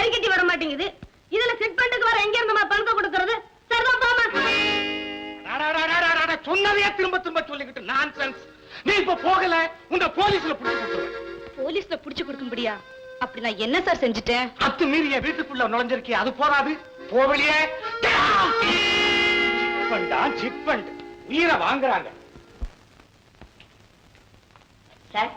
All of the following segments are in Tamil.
சரி கட்டி வர மாட்டேங்குது. இதுல செட் பண்ணிட்டு வர எங்க இருந்துமா பணத்தை கொடுக்கறது சரிதான் போமா சொன்னதையே திரும்ப திரும்ப சொல்லிக்கிட்டு நான்சென்ஸ் நீ இப்ப போகல உங்க போலீஸ்ல புடிச்சு கொடுத்துருவேன். போலீஸ்ல புடிச்சு கொடுக்க முடியா அப்படி நான் என்ன சார் செஞ்சுட்டேன் அத்து மீறிய வீட்டுக்குள்ள நுழைஞ்சிருக்கே அது போறாது. போவலியே சிட்பண்டா சிட்பண்ட் உயிரை வாங்குறாங்க. சார்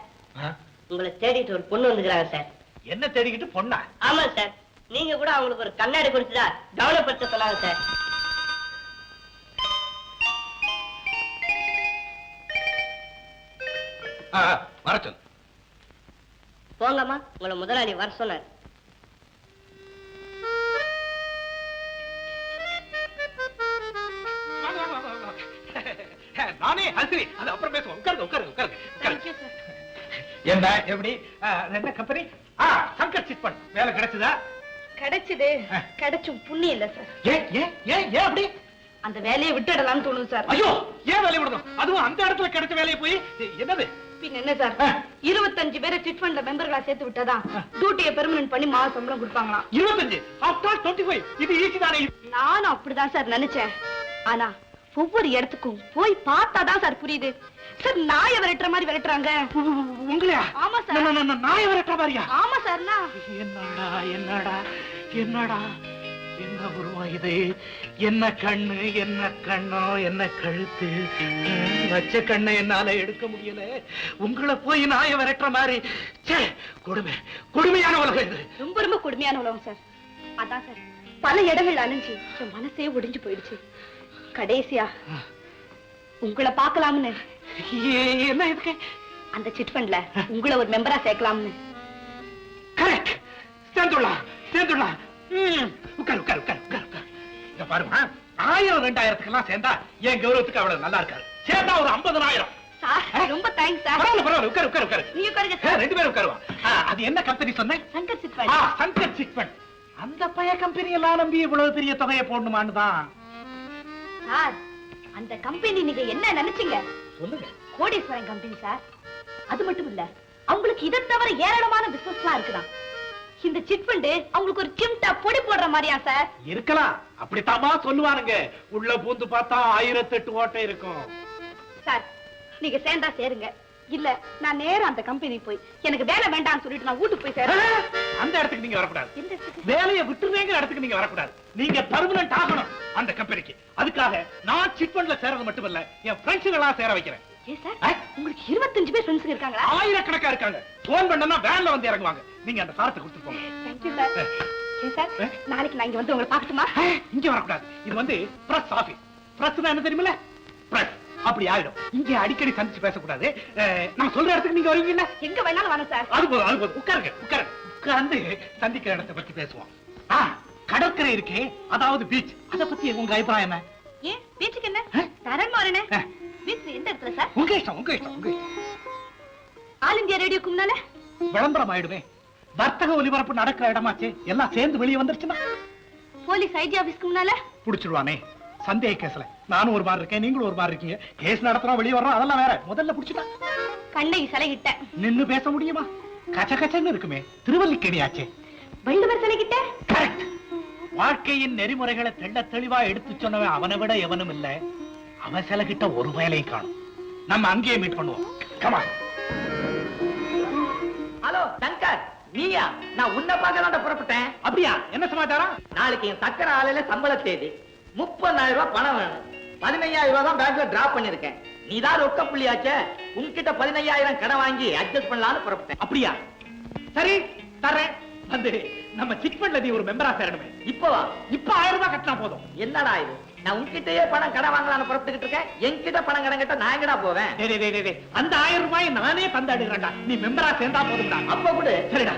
உங்களை தேடிட்டு ஒரு பொண்ணு வந்துக்கிறாங்க சார். என்ன தேடிக்கிட்டு பொண்ணா? ஆமா சார் நீங்க கூட அவங்களுக்கு ஒரு கண்ணாடி கொடுத்துதா கவனப்படுத்த சொன்னாங்க சார் வர சொல்லு. போங்கம்மா. உங்களை முதலாளி வர சொன்னார். நானே ஹசிரி அது அப்புறம் பேசுவோம். உட்காருங்க உட்காருங்க. என்ன எப்படி? என்ன கம்பெனி சங்கர் சிட் பண்ண. வேலை கிடைச்சதா? கிடைச்சது. கிடைச்சும் புண்ணியம் இல்ல சார். ஏன் ஏன் ஏன் ஏன் அப்படி? அந்த வேலையை விட்டுடலாம்னு தோணுது சார். ஐயோ ஏன் வேலையை விடணும்? அதுவும் அந்த இடத்துல கிடைச்ச வேலையை போய் என்னது? பின் என்ன சார். இருபத்தஞ்சு பேரை சிட் ஃபண்ட்ல மெம்பர்களா சேர்த்து விட்டாதான் ஆ. டியூட்டியை பெர்மனன்ட் பண்ணி மாச சம்பளம் கொடுப்பாங்களாம். இருபத்தஞ்சு? ஆஃப்டர் டுவெண்ட்டி ஃபைவ் இது ஈஸி தானே. நானும் அப்படிதான் சார் நினைச்சேன். ஆனா ஒவ்வொரு இடத்துக்கும் போய் பார்த்தாதான் சார் புரியுது. சார் நாயை விரட்டுற மாதிரி விரட்டுறாங்க. உங்களையா? ஆமா சார். நாயை விரட்டுற மாதிரியா? ஆமா சார்னா. என்னடா என்னடா என்னடா? என்ன உருவம் இது என்ன கண்ணு என்ன கண்ணோ என்ன கழுத்து? வச்ச கண்ணை என்னால எடுக்க முடியல? உங்களை போய் நாய விரட்டுற மாதிரி. ச்சே, கொடுமை கொடுமையான உலகம் இது. ரொம்ப ரொம்ப கொடுமையான உலகம் சார். அதான் சார் பல இடங்கள் அலைஞ்சு என் மனசே ஒடிஞ்சு போயிடுச்சு. கடைசியா உங்களை பார்க்கலாம்னு என்ன இதுக்கு? அந்த சிட் ஃபண்ட்ல உங்களை ஒரு மெம்பரா சேர்க்கலாம்னு. கரெக்ட் சேர்ந்துடலாம் சேர்ந்துடலாம் உட்காரு உட்காரு உட்காரு உட்காரு உட்காரு. இங்க பாருமா ஆயிரம் ரெண்டாயிரத்துக்கெல்லாம் சேர்ந்தா என் கௌரவத்துக்கு அவ்வளவு நல்லா இருக்காது. சேர்ந்தா ஒரு ஐம்பதனாயிரம். ரொம்ப தேங்க்ஸ் சார். பரவாயில்ல பரவாயில்ல உட்காரு உட்காரு உட்காரு. நீங்க உட்காருங்க ஆ, சார் ரெண்டு பேரும் உட்காருவா ஆ, அது என்ன கம்பெனி சொன்னேன்? Shankar chit ah, fund Shankar சிக்மன் அந்த பைய கம்பெனி எல்லாம் நம்பி இவ்வளவு பெரிய தொகையை போடணுமான்னு தான். சார் அந்த கம்பெனி நீங்க என்ன நினைச்சீங்க? சொல்லுங்க. கோடீஸ்வரன் கம்பெனி சார். அது மட்டும் இல்ல அவங்களுக்கு இதை தவிர ஏராளமான பிசினஸ்லாம் இருக்குதான் இந்த சிட் ஃபண்ட் அவங்களுக்கு ஒரு சிம்டா பொடி போடுற மாதிரியா சார்? இருக்கலாம். அப்படித்தாமா சொல்லுவானுங்க. உள்ள பூந்து பார்த்தா ஆயிரத்தெட்டு ஓட்டை இருக்கும். சார் நீங்க சேர்ந்தா சேருங்க. இல்ல நான் நேரா அந்த கம்பெனி போய் எனக்கு வேலை வேண்டாம்னு சொல்லிட்டு நான் வீட்டுக்கு போய் ஆ, சேரேன் அந்த இடத்துக்கு நீங்க வரக்கூடாது? வேலையை விட்டுருவேங்கிற இடத்துக்கு நீங்க வரக்கூடாது. நீங்க பர்மனன்ட் ஆகணும் அந்த கம்பெனிக்கு அதுக்காக நான் சிட் ஃபண்ட்ல சேரது மட்டும் இல்ல என் ஃப்ரெண்ட்ஸுகளா சேர வைக்கிறேன்? உங்களுக்கு இருபத்தஞ்சு பேர் ஃப்ரெண்ட்ஸ் இருக்காங்களா? ஆயிரக்கணக்கா இருக்காங்க. போன் பண்ணனா வேன்ல வந்து இறங்குவாங்க. நீங்க அந்த சாரத்தை கொடுத்து போங்க? நாளைக்கு நான் இங்க வந்து உங்களை பார்க்கட்டுமா? ஆ, இங்க வரக்கூடாது. இது வந்து பிரஸ் ஆபீஸ் பிரஸ் என்ன தெரியுமில்ல? பிரஸ் அப்படி ஆயிடும். இங்க அடிக்கடி சந்திச்சு பேசக்கூடாது. நான் சொல்ற இடத்துக்கு நீங்க வருவீங்கல்ல? எங்க வேணாலும் வரேன் சார். அது போதும் அது போதும். உட்காருங்க உட்காருங்க. உட்கார்ந்து சந்திக்கிற இடத்தை பத்தி பேசுவோம். கடற்கரை இருக்கே அதாவது பீச் அத பத்தி உங்க அபிப்பிராயம் என்ன? ஏன் பீச்சுக்கு என்ன? தரன் ஆ. பீச் எந்த இடத்துல சார் உங்க இஷ்டம் உங்க இஷ்டம் உங்க இஷ்டம். ஆல் இந்தியா ரேடியோக்கு முன்னால விளம்பரம் ஆயிடுமே. வர்த்தக ஒலிபரப்பு நடக்கிற இடமாச்சு. எல்லாம் சேர்ந்து வெளியே வந்துருச்சுன்னா? போலீஸ் ஐடி ஆபீஸ்க்கு முன்னால? புடிச்சிருவானே. சந்தேக கேஸ்ல. நானும் ஒரு மாதிரி இருக்கேன் நீங்களும் ஒரு மாதிரி இருக்கீங்க. கேஸ் நடத்துறோம் வெளியே வர்றோம் அதெல்லாம் வேற. முதல்ல புடிச்சுட்டா? கண்ணகி சிலைகிட்ட நின்னு பேச முடியுமா? கச்ச கச்சன்னு இருக்குமே. திருவல்லிக்கேணியாச்சே. வள்ளுவர் சிலைகிட்ட கரெக்ட் வாழ்க்கையின் நெறிமுறைகளை தெள்ள தெளிவா எடுத்து சொன்னவன் அவனை விட எவனும் இல்ல. அவன் சில கிட்ட ஒரு வேலையும் காணும். நம்ம அங்கேயே மீட் பண்ணுவோம். கமா ஹலோ சங்கர் நீயா? நான் உன்னை பார்க்க தான் புறப்பட்டேன். அப்படியா? என்ன சமாச்சாரம்? நாளைக்கு என் சக்கர ஆலையில சம்பள தேதி. முப்பதாயிரம் ரூபாய் பணம் வேணும். பதினையாயிரம் ரூபாய் தான் பேங்க்ல டிராப் பண்ணிருக்கேன் நீ தான் ரொக்க புள்ளியாச்சே? உன்கிட்ட பதினையாயிரம் கடன் வாங்கி அட்ஜஸ்ட் பண்ணலாம்னு புறப்பட்டேன். அப்படியா? சரி தர்றேன். வந்து நம்ம சிட் ஃபண்ட்ல நீ ஒரு மெம்பரா சேரணுமே. இப்போ வா. இப்ப ஆயிரம் ரூபாய் கட்டினா போதும். என்னடா இது? நான் உன்கிட்டயே பணம் கடன் வாங்கலாம்னு புறப்பட்டுக்கிட்டு இருக்கேன். என்கிட்ட பணம் கடன் கிட்ட நான் எங்கடா போவேன்? அந்த ஆயிரம் ரூபாயை நானே தந்தாடுறேன்டா நீ மெம்பரா சேர்ந்தா போதும்டா. அப்ப கூட. சரிடா.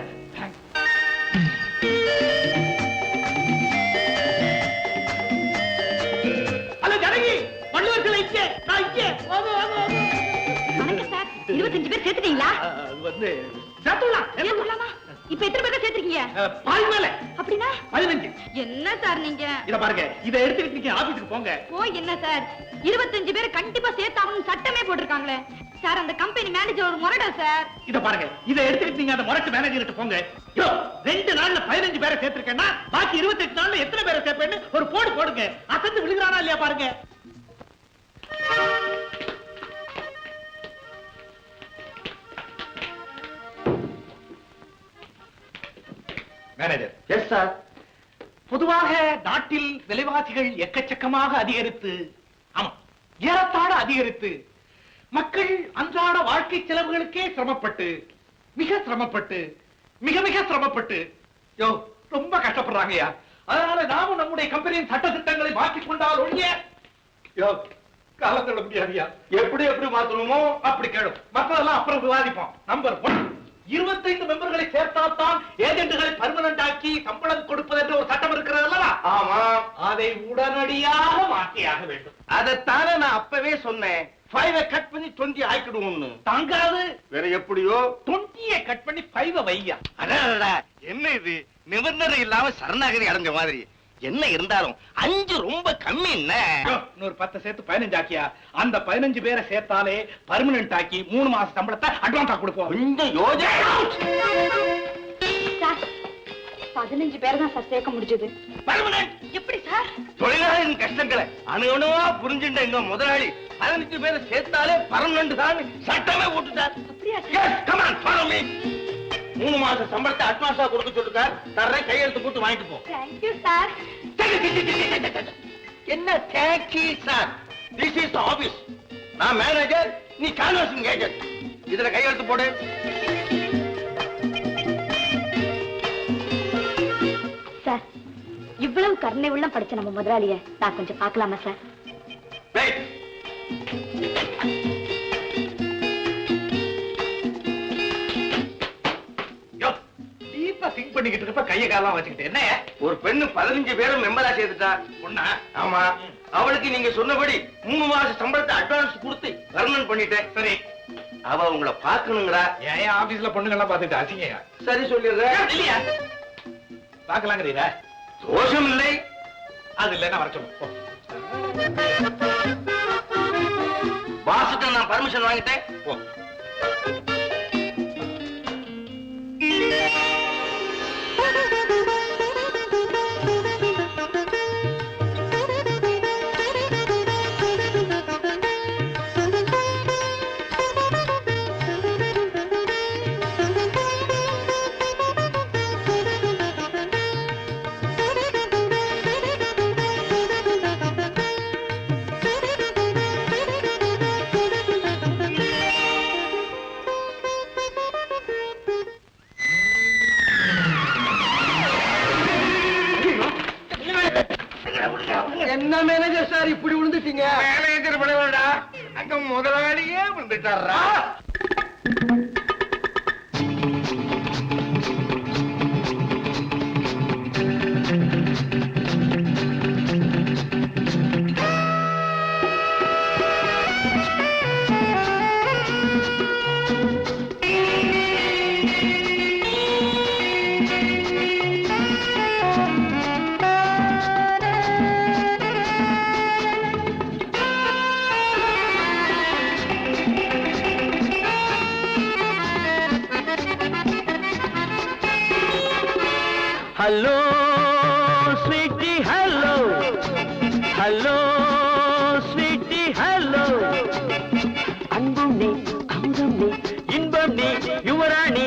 இருபத்தஞ்சு பேர் சேர்த்துட்டீங்களா? வந்து இப்ப எத்தனை பேர் சேர்த்திருக்கீங்க? பாதி மேல. அப்படின்னா? பதினஞ்சு. என்ன சார் நீங்க? இத பாருங்க இதை எடுத்துக்கிட்டு நீங்க ஆபீஸுக்கு போங்க. போய் என்ன சார்? இருபத்தஞ்சு பேர் கண்டிப்பா சேர்த்தாகணும் சட்டமே போட்டிருக்காங்களே. சார் அந்த கம்பெனி மேனேஜர் ஒரு முரடா சார். இத பாருங்க இதை எடுத்துக்கிட்டு நீங்க அந்த முரட்டு மேனேஜர்கிட்ட போங்க. யோ ரெண்டு நாள்ல பதினஞ்சு பேரை சேர்த்திருக்கேன்னா பாக்கி இருபத்தெட்டு நாள்ல எத்தனை பேரை சேர்ப்பேன்னு ஒரு போடு போடுங்க. அசந்து விழுகிறானா இல்லையா பாருங்க. மேனேஜர். எஸ் சார் பொதுவாக நாட்டில் விலைவாசிகள் எக்கச்சக்கமாக அதிகரித்து ஆமா ஏறத்தாழ அதிகரித்து மக்கள் அன்றாட வாழ்க்கை செலவுகளுக்கே சிரமப்பட்டு மிக சிரமப்பட்டு மிக மிக சிரமப்பட்டு யோ ரொம்ப கஷ்டப்படுறாங்கய்யா அதனால நாமும் நம்முடைய கம்பெனியின் சட்ட திட்டங்களை மாற்றிக் கொண்டால் ஒழிய யோ காலத்தோட முடியாதியா எப்படி எப்படி மாத்தணுமோ அப்படி கேளும். மற்றதெல்லாம் அப்புறம் விவாதிப்போம். நம்பர் ஒன் இருபத்தைந்து மெம்பர்களை சேர்த்தால்தான் ஏஜென்ட்களை பர்மனன்ட் ஆக்கி சம்பளம் கொடுப்பது என்ற ஒரு சட்டம் இருக்கிறது ஆமா. அதை உடனடியாக மாற்றியாக வேண்டும். அதைத்தானே நான் அப்பவே சொன்னேன். ஃபைவ கட் பண்ணி டுவெண்ட்டி ஆக்கிடுவோம்னு. தாங்காது. வேற எப்படியோ? டுவெண்ட்டியை கட் பண்ணி ஃபைவ வையா அடடா என்ன இது நிபந்தனை இல்லாம சரணாகதி அடைஞ்ச மாதிரி என்ன இருந்தாலும் அஞ்சு ரொம்ப கம்மி என்ன? இன்னொரு பத்து சேர்த்து பதினஞ்சு ஆக்கியா? அந்த பதினஞ்சு பேரை சேர்த்தாலே பர்மனன்ட் ஆக்கி மூணு மாசம் சம்பளத்தை அட்வான்ஸா கொடுப்போம். கொஞ்சம் யோஜனை. சார் பதினஞ்சு பேர் தான் சார் சேர்க்க முடிஞ்சது. பர்மனன்ட் எப்படி சார்? தொழிலாளியின் கஷ்டங்களை அணு அணுவா புரிஞ்சுட்ட எங்க முதலாளி பதினஞ்சு பேரை சேர்த்தாலே பர்மனன்ட் தான் சட்டமே போட்டுட்டார் அப்படியா follow me. மூணு மாசம் சம்பளத்தை அட்வான்ஸா கொடுக்க சொல்லிருக்கார் தர்றேன் கையெழுத்து போட்டு வாங்கிட்டு போ. தேங்க்யூ சார் என்ன thank you sir this is office நான் மேனேஜர் நீ கான்வர்சிங் ஏஜென்ட் இதுல கையெழுத்து போடு. சார் இவ்வளவு கருணை உள்ளம் படிச்ச நம்ம முதலாளிய நான் கொஞ்சம் பார்க்கலாமா சார் கைய காலம் வச்சுக்கிட்டு. என்ன ஒரு பெண்ணு பதினஞ்சு பேரும் மெம்பரா சேர்த்துட்டா பொண்ணா? ஆமா. அவளுக்கு நீங்க சொன்னபடி மூணு மாசம் சம்பளத்தை அட்வான்ஸ் கொடுத்து பர்மனன்ட் பண்ணிட்டேன். சரி. அவ உங்களை பார்க்கணுங்கிறா. ஏன் ஆபீஸ்ல பொண்ணுங்கெல்லாம் பார்த்துட்டு அசிங்கயா? சரி சொல்லிடுறேன். இல்லையா பார்க்கலாங்கிறீரா தோஷம் இல்லை. அது இல்லைன்னா வர சொல்லு. போ. பாசிட்ட நான் பர்மிஷன் வாங்கிட்டேன். முதலாளியே வந்துட்டாரா hello sweetie hello hello sweetie hello அன்பும் நீ அமுதம் நீ இன்பம் நீ யுவராணி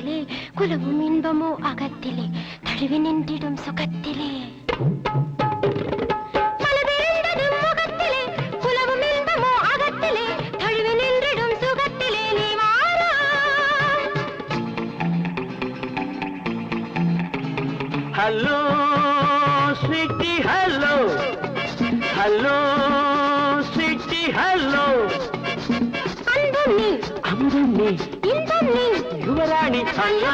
கத்திலே குலமும் இன்பமோ அகத்திலே தழுவி நின்றிடும் சுகத்திலே hello Swiggy hello hello Swiggy hello అందు உயிர் நீ. யுவராணி அண்ணா